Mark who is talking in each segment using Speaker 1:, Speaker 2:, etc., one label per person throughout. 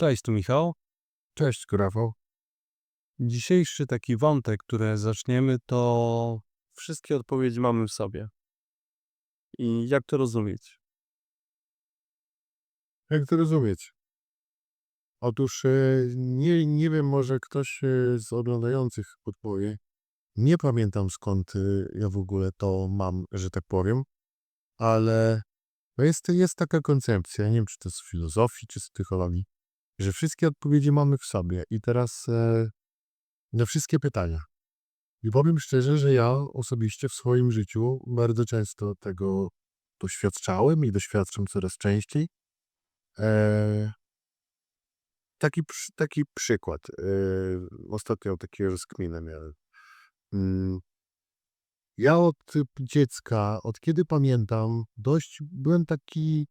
Speaker 1: Cześć, tu Michał.
Speaker 2: Cześć, Rafał.
Speaker 1: Dzisiejszy taki wątek, który zaczniemy, to wszystkie odpowiedzi mamy w sobie. I jak to rozumieć?
Speaker 2: Jak to rozumieć? Otóż e, nie, nie wiem, może ktoś e, z oglądających podpowie. Nie pamiętam skąd e, ja w ogóle to mam, że tak powiem, ale jest, jest taka koncepcja, nie wiem czy to z filozofii, czy z psychologii, że wszystkie odpowiedzi mamy w sobie i teraz e, na wszystkie pytania. I powiem szczerze, że ja osobiście w swoim życiu bardzo często tego doświadczałem i doświadczam coraz częściej. E, taki, taki przykład. E, ostatnio takie rozkminę miałem. Mm, Ja od dziecka, od kiedy pamiętam, dość byłem taki.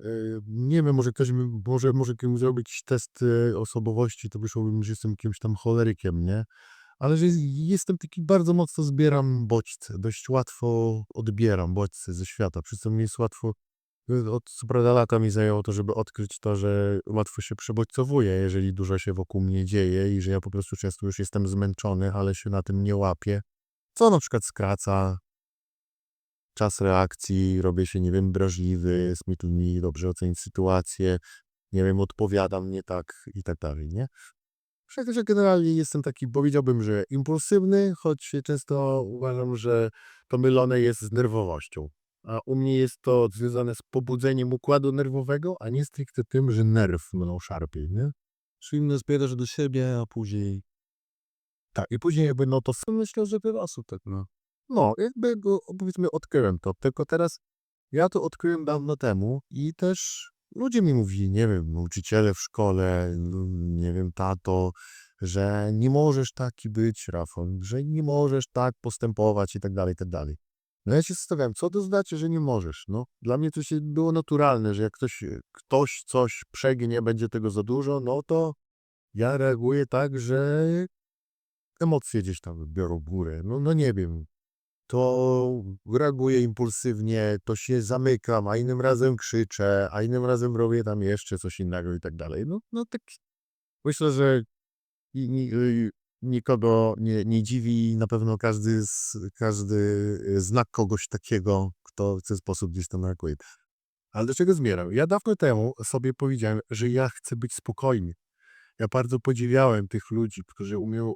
Speaker 2: E, Nie wiem, może ktoś mi, może, może zrobił jakiś test e, osobowości, to wyszłoby mi, że jestem jakimś tam cholerykiem, nie? Ale że jestem taki bardzo mocno zbieram bodźce, dość łatwo odbieram bodźce ze świata, przy czym mi jest łatwo Y, Od co prawda lata mi zajęło to, żeby odkryć to, że łatwo się przebodźcowuję, jeżeli dużo się wokół mnie dzieje i że ja po prostu często już jestem zmęczony, ale się na tym nie łapię. Co na przykład skraca czas reakcji, robię się, nie wiem, drażliwy, jest mi trudniej dobrze ocenić sytuację, nie wiem, odpowiadam nie tak i tak dalej, nie? Wszak, że generalnie jestem taki, powiedziałbym, że impulsywny, choć często uważam, że to mylone jest z nerwowością. A u mnie jest to związane z pobudzeniem układu nerwowego, a nie stricte tym, że nerw mną szarpie, nie?
Speaker 1: Czyli mnie zbierasz do siebie, a później...
Speaker 2: Tak, i później jakby no to,
Speaker 1: Myślę, że wiele osób tak no.
Speaker 2: No jakby go, powiedzmy odkryłem to, tylko teraz ja to odkryłem dawno temu i też ludzie mi mówili, nie wiem, nauczyciele w szkole, no, nie wiem, tato, że nie możesz taki być, Rafał, że nie możesz tak postępować i tak dalej, i tak dalej. No ja się zastanawiam, co to znaczy, że nie możesz? No, dla mnie to się było naturalne, że jak ktoś, ktoś coś przegnie, będzie tego za dużo, no to ja reaguję tak, że emocje gdzieś tam biorą górę. No, no nie wiem. To reaguję impulsywnie, to się zamykam, a innym razem krzyczę, a innym razem robię tam jeszcze coś innego i tak dalej. No, no tak myślę, że i- y, nikogo nie, nie dziwi na pewno każdy, z, każdy y, zna kogoś takiego, kto w ten sposób gdzieś tam reaguje. Ale do czego zmierzam? Ja dawno temu sobie powiedziałem, że ja chcę być spokojny. Ja bardzo podziwiałem tych ludzi, którzy umią,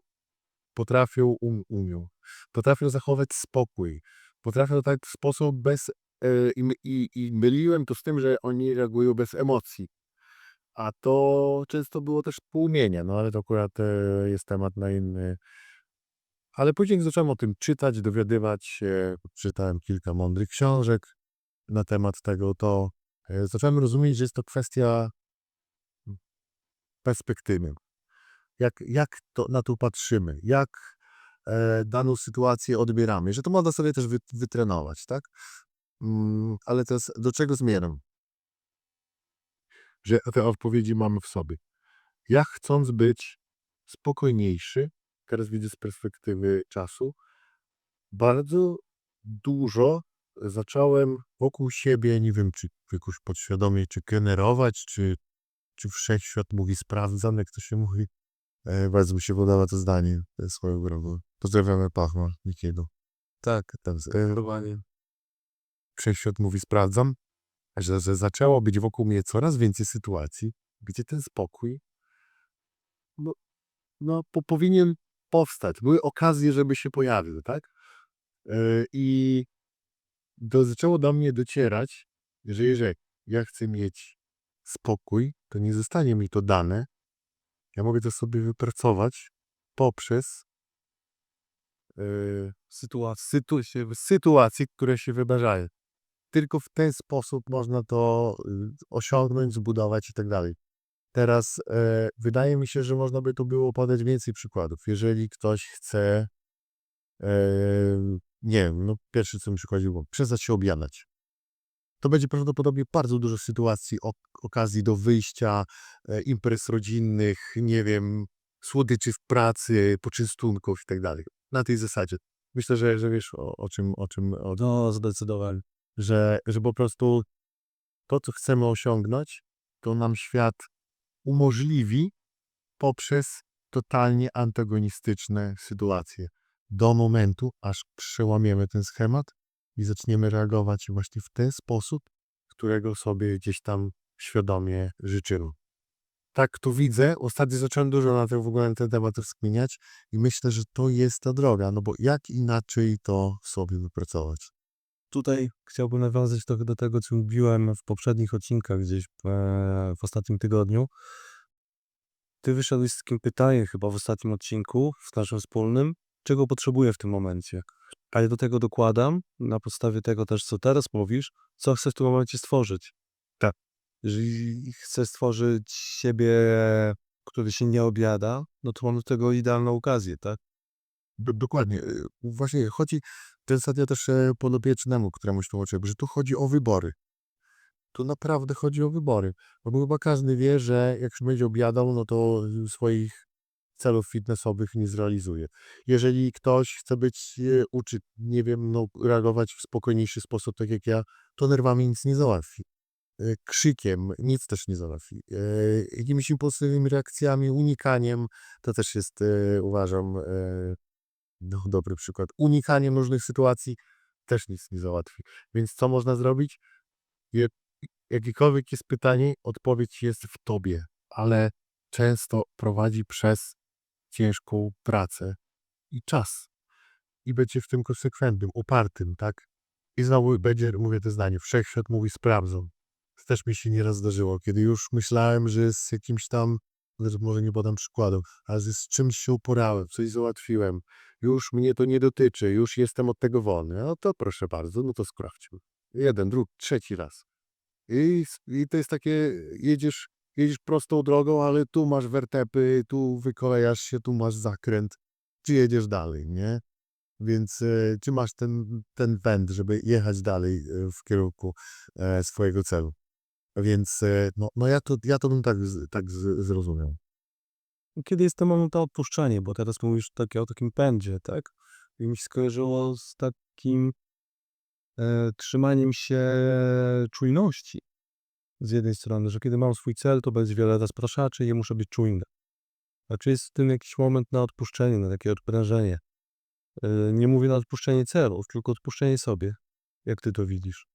Speaker 2: potrafią, um, umią, potrafią zachować spokój, potrafią w sposób bez, e, i, i, myliłem to z tym, że oni reagują bez emocji. A to często było też półmienie, no ale to akurat e, jest temat na inny. Ale później zacząłem o tym czytać, dowiadywać się, czytałem kilka mądrych książek na temat tego, to e, zacząłem rozumieć, że jest to kwestia perspektywy. Jak, jak to, na to patrzymy, jak e, daną sytuację odbieramy, że to można sobie też wy, wytrenować, tak? Mm, ale teraz do czego zmierzam? Że te odpowiedzi mamy w sobie. Ja chcąc być spokojniejszy, teraz widzę z perspektywy czasu, bardzo dużo zacząłem wokół siebie, nie wiem, czy jakoś podświadomie, czy generować, czy, czy wszechświat mówi sprawdzam, jak to się mówi. E, bardzo mi się podoba to zdanie, jest swoją drogą. Pozdrawiamy Pachma, Nikiego.
Speaker 1: Tak,
Speaker 2: Tam, e,
Speaker 1: zdecydowanie.
Speaker 2: wszechświat mówi sprawdzam, że, że zaczęło być wokół mnie coraz więcej sytuacji, gdzie ten spokój no, no, po, powinien powstać. Były okazje, żeby się pojawił, tak? E, I do, zaczęło do mnie docierać, że jeżeli ja chcę mieć spokój, to nie zostanie mi to dane. Ja mogę to sobie wypracować poprzez e,
Speaker 1: Sytuacja.
Speaker 2: sytu, sytuacje, które się wydarzają. Tylko w ten sposób można to y, osiągnąć, zbudować i tak dalej. Teraz e, wydaje mi się, że można by tu było podać więcej przykładów. Jeżeli ktoś chce, e, nie wiem, no pierwszy co mi przychodziło, przestać się objadać. To będzie prawdopodobnie bardzo dużo sytuacji, ok okazji do wyjścia, e, imprez rodzinnych, nie wiem, słodyczy w pracy, poczęstunków i tak dalej. Na tej zasadzie. Myślę, że, że wiesz o, o czym, o czym, o,
Speaker 1: No, zdecydowanie.
Speaker 2: że, że po prostu to, co chcemy osiągnąć, to nam świat umożliwi poprzez totalnie antagonistyczne sytuacje. Do momentu, aż przełamiemy ten schemat i zaczniemy reagować właśnie w ten sposób, którego sobie gdzieś tam świadomie życzymy. Tak to widzę. Ostatnio zacząłem dużo na ten, w ogóle na ten temat rozkminiać i myślę, że to jest ta droga, no bo jak inaczej to sobie wypracować?
Speaker 1: Tutaj chciałbym nawiązać trochę do tego, co mówiłem w poprzednich odcinkach gdzieś e, w ostatnim tygodniu. Ty wyszedłeś z takim pytaniem chyba w ostatnim odcinku, w naszym wspólnym, czego potrzebuję w tym momencie. A ja do tego dokładam, na podstawie tego też, co teraz mówisz, co chcę w tym momencie stworzyć.
Speaker 2: Tak.
Speaker 1: Jeżeli chcę stworzyć siebie, który się nie obiada, no to mam do tego idealną okazję, tak?
Speaker 2: Do, dokładnie. y, Właśnie chodzi, to ostatnio też e, podopiecznemu, któremuś tłumaczyłem, że tu chodzi o wybory. Tu naprawdę chodzi o wybory. Bo chyba każdy wie, że jak się będzie obiadał, no to y, swoich celów fitnessowych nie zrealizuje. Jeżeli ktoś chce być, e, uczy, nie wiem, no, reagować w spokojniejszy sposób, tak jak ja, to nerwami nic nie załatwi. E, Krzykiem nic też nie załatwi. E, Jakimiś impulsywnymi reakcjami, unikaniem, to też jest, uważam, no, dobry przykład. Unikaniem różnych sytuacji też nic nie załatwi. Więc co można zrobić? Jakiekolwiek jest pytanie, odpowiedź jest w tobie, ale często prowadzi przez ciężką pracę i czas. I będzie w tym konsekwentnym, upartym, tak? I znowu będzie, mówię to zdanie, wszechświat mówi sprawdzą. To też mi się nieraz zdarzyło, kiedy już myślałem, że z jakimś tam, może nie podam przykładu, ale że z czymś się uporałem, coś załatwiłem, już mnie to nie dotyczy, już jestem od tego wolny. No to proszę bardzo, no to sprawdźmy. Jeden, drugi, trzeci raz. I, I to jest takie, jedziesz, jedziesz prostą drogą, ale tu masz wertepy, tu wykolejasz się, tu masz zakręt, czy jedziesz dalej, nie? Więc e, czy masz ten, ten węd, żeby jechać dalej e, w kierunku e, swojego celu. Więc no, no ja, to, ja to bym tak, tak zrozumiał.
Speaker 1: Kiedy jest ten moment na odpuszczenie, bo teraz mówisz takie, o takim pędzie, tak? I mi się skojarzyło z takim e, trzymaniem się czujności. Z jednej strony, że kiedy mam swój cel, to będzie wiele rozpraszaczy i muszę być czujny. A czy jest w tym jakiś moment na odpuszczenie, na takie odprężenie? E, nie mówię na odpuszczenie celów, tylko odpuszczenie sobie. Jak ty to widzisz?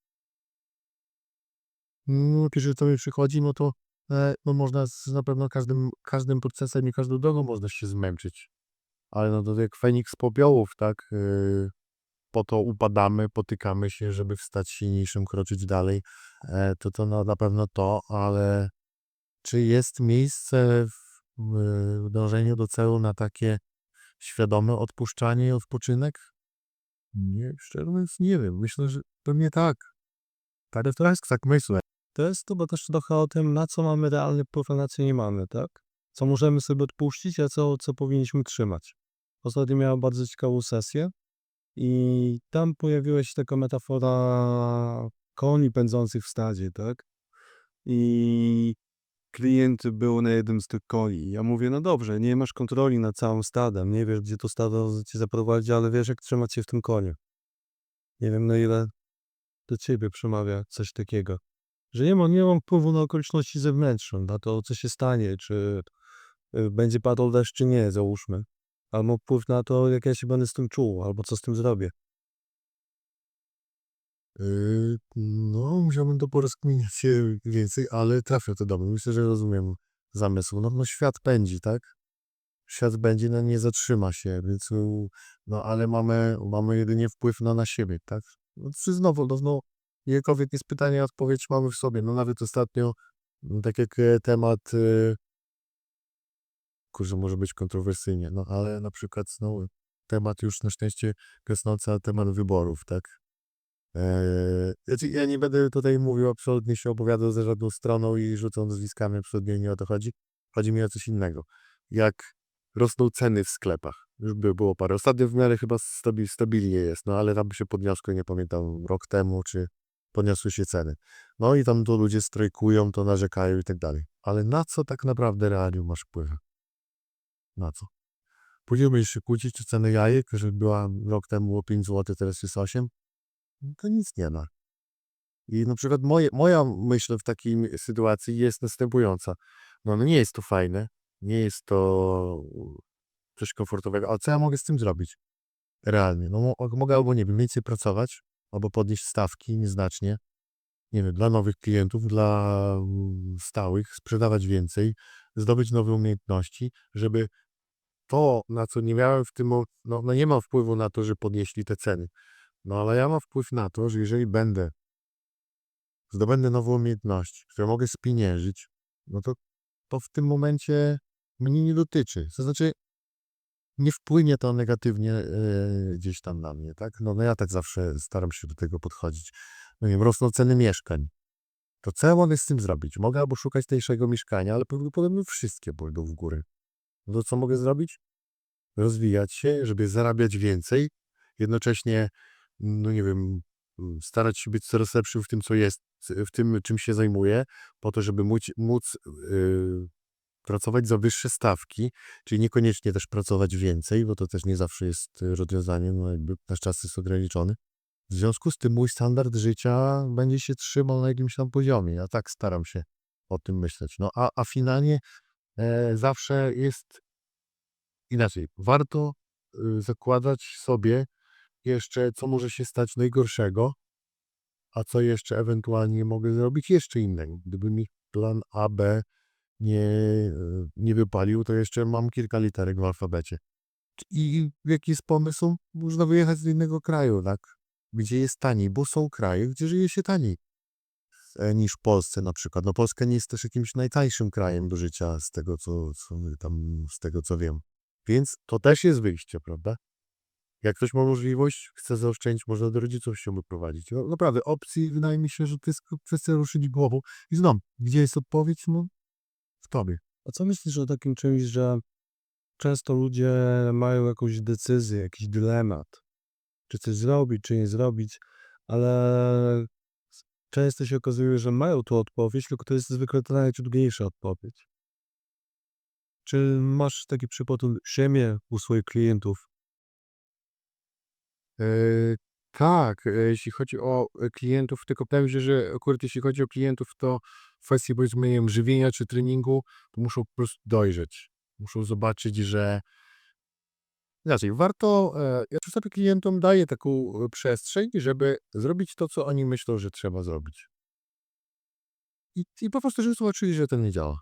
Speaker 2: No, pierwsze, co mi przychodzi, no to e, no można z, na pewno każdym, każdym procesem i każdą drogą można się zmęczyć. Ale no to jak Feniks popiołów, tak? e, po to upadamy, potykamy się, żeby wstać silniejszym, kroczyć dalej. E, to to na, pewno to, ale czy jest miejsce w, dążeniu do celu na takie świadome odpuszczanie i odpoczynek? Nie, szczerze mówiąc, nie wiem. Myślę, że pewnie tak. Tak, to jest tak myślę.
Speaker 1: To jest chyba też trochę o tym, na co mamy realny wpływ, a na co nie mamy, tak? Co możemy sobie odpuścić, a co, co powinniśmy trzymać. Ostatnio miałem bardzo ciekawą sesję i tam pojawiła się taka metafora koni pędzących w stadzie, tak? I klient był na jednym z tych koni. Ja mówię, no dobrze, nie masz kontroli nad całym stadem, nie wiesz, gdzie to stado cię zaprowadzi, ale wiesz, jak trzymać się w tym koniu. Nie wiem, na ile do ciebie przemawia coś takiego że nie mam, nie mam wpływu na okoliczności zewnętrzne, na to, co się stanie, czy y, będzie padał deszcz, czy nie, załóżmy. Mam wpływ na to, jak ja się będę z tym czuł, albo co z tym zrobię.
Speaker 2: Yy, no, musiałbym to porozkminiać więcej, ale trafia to do mnie. Myślę, że rozumiem zamysł. No, no świat pędzi, tak? Świat będzie, no nie zatrzyma się, więc u- no ale mamy, mamy jedynie wpływ na, na siebie, tak? No, czy znowu, no, no jakkolwiek jest pytanie, odpowiedź mamy w sobie. No nawet ostatnio, tak jak e, temat, e, kurczę, może być kontrowersyjnie, no ale na przykład, temat już na szczęście gasnący, temat wyborów, tak? Eee, znaczy ja nie będę tutaj mówił, absolutnie się opowiadał za żadną stroną i rzucał nazwiskami, absolutnie nie o to chodzi. Chodzi mi o coś innego. Jak rosną ceny w sklepach. Już by było parę. Ostatnio w miarę chyba stabil, stabilnie jest, no ale tam się podniosło, nie pamiętam, rok temu, czy podniosły się ceny. No i tam to ludzie strajkują, to narzekają i tak dalej. Ale na co tak naprawdę realnie masz wpływ? Na co? Później będziesz się kłócić, czy ceny jajek, że była rok temu było 5 zł, teraz jest 8? No to nic nie ma. I na przykład moje, moja myśl w takiej sytuacji jest następująca. No, no nie jest to fajne, nie jest to coś komfortowego, ale co ja mogę z tym zrobić? Realnie. No, mo- mogę albo, nie wiem, więcej pracować, albo podnieść stawki nieznacznie, nie wiem, dla nowych klientów, dla mm, stałych, sprzedawać więcej, zdobyć nowe umiejętności, żeby to, na co nie miałem w tym, no, no nie mam wpływu na to, że podnieśli te ceny. No ale ja mam wpływ na to, że jeżeli będę, zdobędę nowe umiejętności, które mogę spieniężyć, no to, to w tym momencie mnie nie dotyczy. To znaczy, nie wpłynie to negatywnie e, gdzieś tam na mnie, tak? No, no ja tak zawsze staram się do tego podchodzić. No wiem, rosną ceny mieszkań. To co ja mogę z tym zrobić? Mogę albo szukać tańszego mieszkania, ale prawdopodobnie wszystkie pójdą w górę. No co mogę zrobić? Rozwijać się, żeby zarabiać więcej, jednocześnie, no nie wiem, starać się być coraz lepszym w tym, co jest, w tym, czym się zajmuję, po to, żeby móc, móc yy, pracować za wyższe stawki, czyli niekoniecznie też pracować więcej, bo to też nie zawsze jest y, rozwiązanie, no jakby nasz czas jest ograniczony. W związku z tym mój standard życia będzie się trzymał na jakimś tam poziomie. Ja tak staram się o tym myśleć. No a, a finalnie zawsze jest inaczej. Warto y, zakładać sobie jeszcze, co może się stać najgorszego, a co jeszcze ewentualnie mogę zrobić jeszcze innego. Gdyby mi plan A, B nie, y, nie wypalił, to jeszcze mam kilka literek w alfabecie. I jaki jest pomysł? Można wyjechać do innego kraju, tak? Gdzie jest taniej, bo są kraje, gdzie żyje się taniej e, niż w Polsce na przykład. No Polska nie jest też jakimś najtańszym krajem do życia z tego, co, co tam, z tego, co wiem. Więc to też jest wyjście, prawda? Jak ktoś ma możliwość, chce zaoszczędzić, można do rodziców się wyprowadzić. No, naprawdę, opcji wydaje mi się, że to jest kwestia ruszyć głową. I znam, gdzie jest odpowiedź? No, w tobie.
Speaker 1: A co myślisz o takim czymś, że często ludzie mają jakąś decyzję, jakiś dylemat, czy coś zrobić, czy nie zrobić, ale często się okazuje, że mają tu odpowiedź, tylko to jest zwykle ta najtrudniejsza odpowiedź. Czy masz taki przypadek u siebie, u swoich klientów?
Speaker 3: Eee, tak, e, jeśli chodzi o e, klientów, tylko powiem, że, że akurat jeśli chodzi o klientów, to w kwestii powiedzmy żywienia czy treningu, to muszą po prostu dojrzeć. Muszą zobaczyć, że inaczej, warto, e, ja czasami klientom daję taką e, przestrzeń, żeby zrobić to, co oni myślą, że trzeba zrobić. I, i po prostu, żeby zobaczyli, że to nie działa.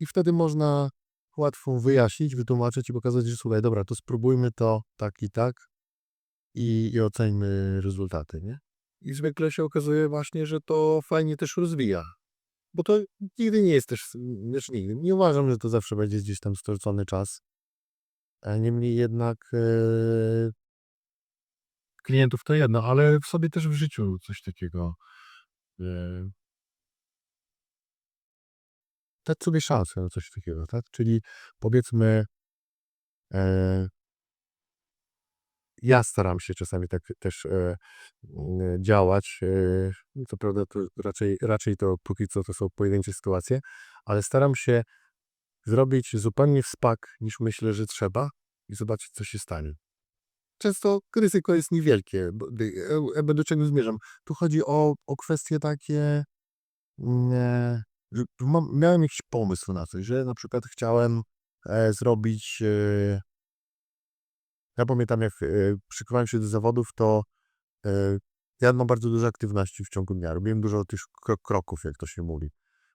Speaker 3: I wtedy można łatwo wyjaśnić, wytłumaczyć i pokazać, że słuchaj, dobra, to spróbujmy to tak i tak i, i oceńmy rezultaty, nie? I zwykle się okazuje właśnie, że to fajnie też rozwija. Bo to nigdy nie jest też, wiesz, nigdy. Nie uważam, że to zawsze będzie gdzieś tam stracony czas. A niemniej jednak e, klientów to jedno, ale w sobie też w życiu coś takiego. E, dać sobie szansę na coś takiego, tak? Czyli powiedzmy, e, ja staram się czasami tak też e, działać. E, co prawda, to raczej, raczej to póki co to są pojedyncze sytuacje, ale staram się zrobić zupełnie w spak niż myślę, że trzeba i zobaczyć, co się stanie. Często ryzyko jest niewielkie. bo- e, e, Do czego zmierzam? Tu chodzi o, o kwestie takie. mm, e, że miałem jakiś pomysł na coś, że na przykład chciałem e, zrobić. E, ja pamiętam, jak e, szykowałem się do zawodów, to e, ja mam bardzo dużo aktywności w ciągu dnia. Robiłem dużo tych kro kroków, jak to się mówi.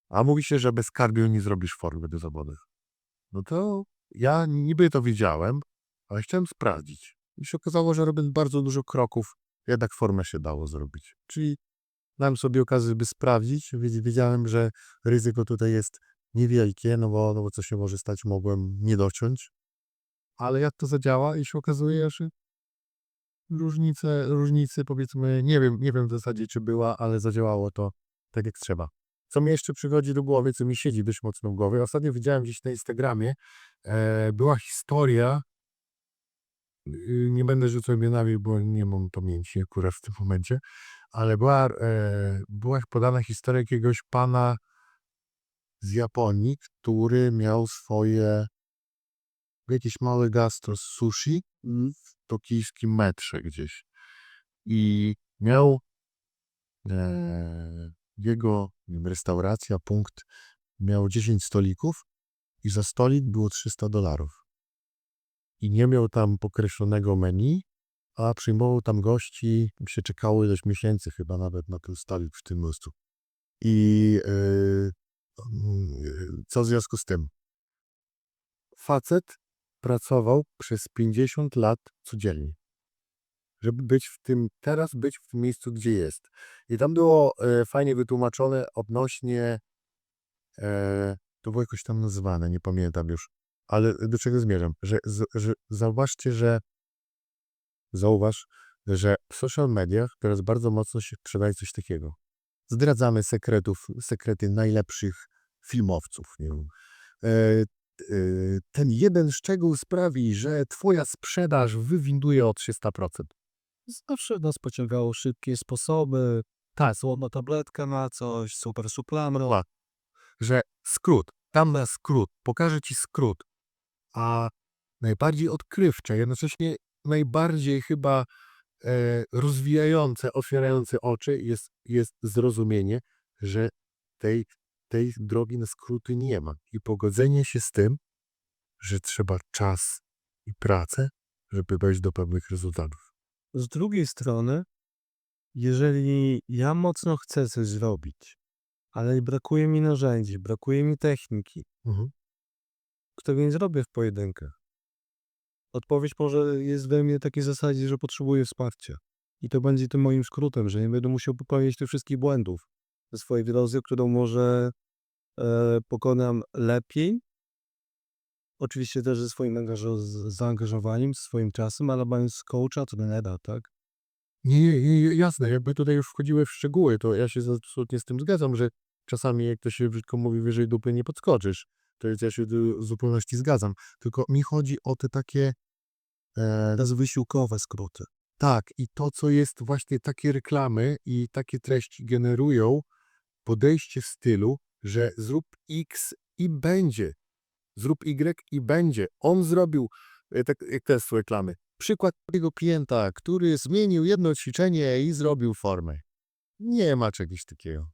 Speaker 3: A mówi się, że bez kardio nie zrobisz formy do zawodów. No to ja niby to wiedziałem, ale chciałem sprawdzić. I się okazało, że robiąc bardzo dużo kroków, jednak formę się dało zrobić. Czyli dałem sobie okazję, by sprawdzić. Wiedz- Wiedziałem, że ryzyko tutaj jest niewielkie, no bo, no bo co się może stać, mogłem nie dociąć. Ale jak to zadziała i się okazuje, że różnice, różnice powiedzmy, nie wiem, nie wiem w zasadzie czy była, ale zadziałało to tak jak trzeba. Co mi jeszcze przychodzi do głowy, co mi siedzi dość mocno w głowie. Ostatnio widziałem gdzieś na Instagramie, e, była historia, y, nie będę rzucał imionami, bo nie mam pamięci akurat w tym momencie, ale była, e, była podana historia jakiegoś pana z Japonii, który miał swoje jakieś małe gastro z sushi w tokijskim metrze gdzieś. I miał
Speaker 2: e, jego restauracja, punkt miał 10 stolików i za stolik było 300 dolarów. I nie miał tam pokreślonego menu, a przyjmował tam gości, się czekało ileś miesięcy chyba nawet na ten stolik w tym miejscu. I mm, co w związku z tym? Facet pracował przez 50 lat codziennie żeby być w tym, teraz być w tym miejscu, gdzie jest. I tam było e, fajnie wytłumaczone odnośnie, e, to było jakoś tam nazwane, nie pamiętam już, ale do czego zmierzam, że, z, że zauważcie, że zauważ, że w social mediach teraz bardzo mocno się sprzedaje coś takiego. Zdradzamy sekretów, sekrety najlepszych filmowców. Nie wiem. E, e, ten jeden szczegół sprawi, że twoja sprzedaż wywinduje o 300%.
Speaker 1: Zawsze nas pociągało szybkie sposoby. Tak, słodna tabletka na coś, super suplamro.
Speaker 2: Tak. że skrót, tam na skrót, pokażę ci skrót, a najbardziej odkrywcze, jednocześnie najbardziej chyba e, rozwijające, otwierające oczy jest, jest zrozumienie, że tej, tej drogi na skróty nie ma i pogodzenie się z tym, że trzeba czas i pracę, żeby dojść do pewnych rezultatów.
Speaker 1: Z drugiej strony, jeżeli ja mocno chcę coś zrobić, ale brakuje mi narzędzi, brakuje mi techniki,
Speaker 2: Mhm.
Speaker 1: której nie zrobię w pojedynkę. Odpowiedź może jest we mnie takiej zasadzie, że potrzebuję wsparcia. I to będzie tym moim skrótem, że nie będę musiał popełniać tych wszystkich błędów ze swojej drodze, którą może e, pokonam lepiej. Oczywiście też ze swoim zaangażowaniem, swoim czasem, ale mając coacha, trenera, tak?
Speaker 2: Nie, nie, nie, jasne, jakby tutaj już wchodziły w szczegóły, to ja się absolutnie z tym zgadzam, że czasami, jak to się brzydko mówi, wyżej dupy nie podskoczysz. To jest, ja się w zupełności zgadzam. Tylko mi chodzi o te takie, e,
Speaker 1: Teraz wysiłkowe skróty.
Speaker 2: tak, i to, co jest właśnie takie reklamy i takie treści generują podejście w stylu, że zrób X i będzie. Zrób Y i będzie. On zrobił, e, tak jak te są reklamy. Przykład takiego klienta, który zmienił jedno ćwiczenie i zrobił formę. Nie ma czegoś takiego.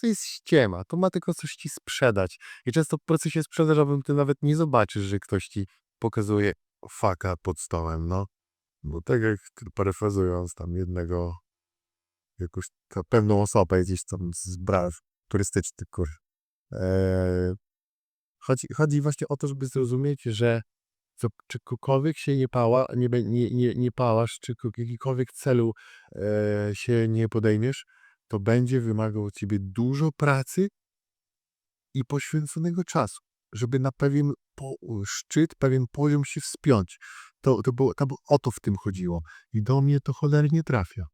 Speaker 2: To jest ściema, to ma tylko coś ci sprzedać. I często w procesie sprzedażowym ty nawet nie zobaczysz, że ktoś ci pokazuje faka pod stołem, no. Bo tak jak parafrazując tam jednego, jakąś pewną osobę gdzieś tam z branż turystycznych, kur. Eee, chodzi, chodzi właśnie o to, żeby zrozumieć, że co, czegokolwiek się nie pała, nie, nie, nie, nie pałasz, czy ko- jakikolwiek celu e, się nie podejmiesz, to będzie wymagało od ciebie dużo pracy i poświęconego czasu, żeby na pewien po, szczyt, pewien poziom się wspiąć. To, to było, to było, o to w tym chodziło. I do mnie to cholernie trafia.